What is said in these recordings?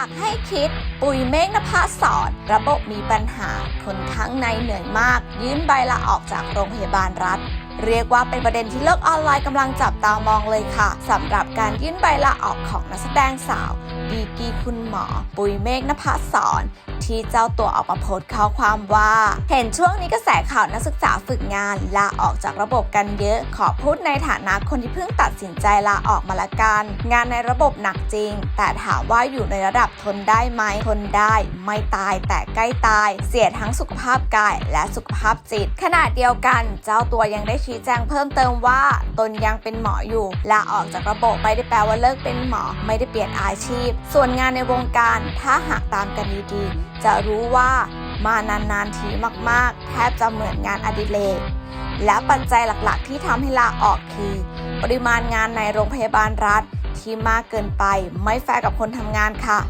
ากให้คิด ปุ๋ยเมฆนภาสอนระบบมีปัญหา คนข้างในเหนื่อยมาก ยื่นใบลาออกจากโรงพยาบาลรัฐ เรียกว่าเป็นประเด็นที่โลกออนไลน์กำลังจับตามองเลยค่ะสำหรับการยื่นใบลาออกของนักแสดงสาว ดีกีคุณหมอ ปุยเมฆนภาสอนที่เจ้าตัวออกมาโพสต์ข้อความว่า เห็นช่วงนี้กระแสข่าวนักศึกษาฝึกงานลาออกจากระบบกันเยอะ ขอพูดในฐานะคนที่เพิ่งตัดสินใจลาออกมาละกัน งานในระบบหนักจริง แต่ถามว่าอยู่ในระดับทนได้ไหมทนได้ ไม่ตายแต่ใกล้ตาย เสียทั้งสุขภาพกายและสุขภาพจิต ขณะเดียวกัน เจ้าตัวยังได้ชี้แจงเพิ่มเติมว่าตนยังเป็นหมออยู่ลาออกจากระบบไม่ได้แปลว่าเลิกเป็นหมอไม่ได้เปลี่ยนอาชีพ ส่วนงานในวงการถ้าหากตามกันดีๆจะรู้ว่ามานานๆทีมากๆ แทบจะเหมือนงานอดิเรกและปัจจัยหลักๆ ที่ทำให้ลาออกคือ ปริมาณงานในโรงพยาบาลรัฐที่มากเกินไปไม่แฟร์กับคนทำงานค่ะ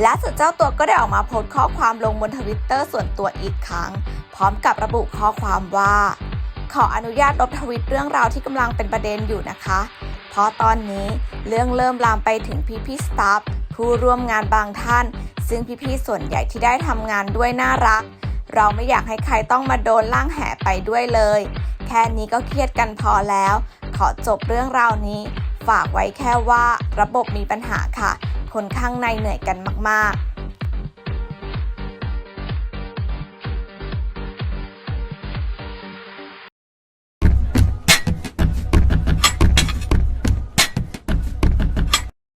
และสุดเจ้าตัวก็ได้ออกมาโพสต์ข้อความลงบนทวิตเตอร์ส่วนตัวอีกครั้ง พร้อมกับระบุข้อความว่า ขออนุญาตลบทวิตเรื่องราวที่กำลังเป็นประเด็นอยู่นะคะ เพราะตอนนี้เรื่องเริ่มลามไปถึงพี่พี่สตาฟผู้ร่วมงานบางท่าน ซึ่งพี่ๆส่วนใหญ่ที่ได้ทำงานด้วยน่ารัก เราไม่อยากให้ใครต้องมาโดนล่างแห่ไปด้วยเลย แค่นี้ก็เครียดกันพอแล้ว ขอจบเรื่องราวนี้ ฝากไว้แค่ว่าระบบมีปัญหาค่ะ คนข้างในเหนื่อยกันมากๆ